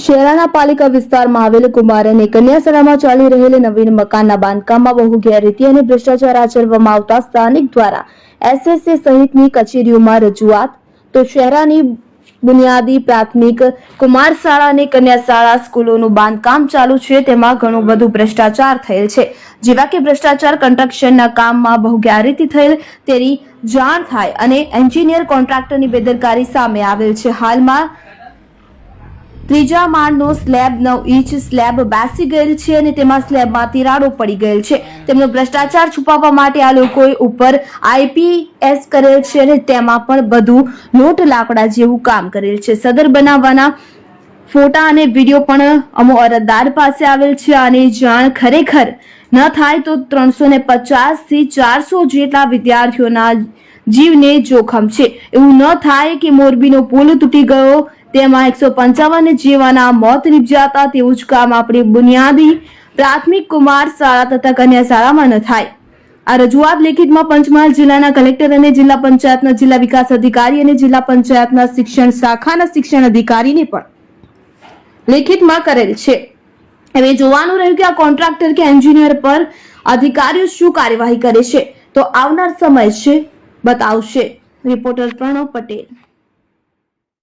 શહેરાના પાલિકા વિસ્તારમાં આવેલ કુમાર અને કન્યાશાળામાં ચાલી રહેલ નવીન મકાનના બાંધકામમાં બહુ ગેરરીતિ અને ભ્રષ્ટાચાર આચરવામાં આવતા સ્થાનિક દ્વારા એસએસએ સહિતની કચેરીઓમાં રજૂઆત. તો શહેરાની બુનિયાદી પ્રાથમિક કુમાર શાળા અને કન્યા શાળા સ્કૂલોનું બાંધકામ ચાલુ છે, તેમાં ઘણું બધું ભ્રષ્ટાચાર થયેલ છે. જેવા કે ભ્રષ્ટાચાર કન્સ્ટ્રક્શનના કામમાં બહુ ગેરરીતિ થયેલ તેની જાણ થાય અને એન્જિનિયર કોન્ટ્રાક્ટરની બેદરકારી સામે આવેલ છે. હાલમાં ત્રીજા માળનો સ્લેબ નવ ઇંચ સ્લેબ બેસી ગયેલ છે અને તેમાં સ્લેબમાં તિરાડો પડી ગયેલ છે. તેમનો ભ્રષ્ટાચાર છુપાવવા માટે આ લોકોએ ઉપર આઈપીએસ કરેલ છે અને તેમાં પણ બધું લોટ લાકડા જેવું કામ કરેલ છે. સદર બનાવવાના ફોટા અને વીડિયો પણ અમો અરજદાર પાસે આવેલ છે. અને જાણ ખરેખર ન થાય તો ત્રણસો ને પચાસથી ચારસો જેટલા વિદ્યાર્થીઓના જીવને જોખમ છે. એવું ન થાય કે મોરબીનો પુલ તૂટી ગયો તેમાં એકસો પંચાવન જીવાના મોત નિપજાતા તેવું જ કામ આપણી બુનિયાદી પ્રાથમિક કુમાર શાળા તથા કન્યા શાળામાં ન થાય. આ રજૂઆત લેખિતમાં પંચમહાલ જિલ્લાના કલેક્ટર અને જિલ્લા પંચાયતના જિલ્લા વિકાસ અધિકારી અને જિલ્લા પંચાયતના શિક્ષણ શાખાના શિક્ષણ અધિકારીને પણ લેખિતમાં કરેલ છે. હવે જોવાનું રહ્યું કે આ કોન્ટ્રાક્ટર કે એન્જિનિયર પર અધિકારીઓ શું કાર્યવાહી કરે છે, તો આવનાર સમય છે, બતાવશે. રિપોર્ટર પ્રણવ પટેલ.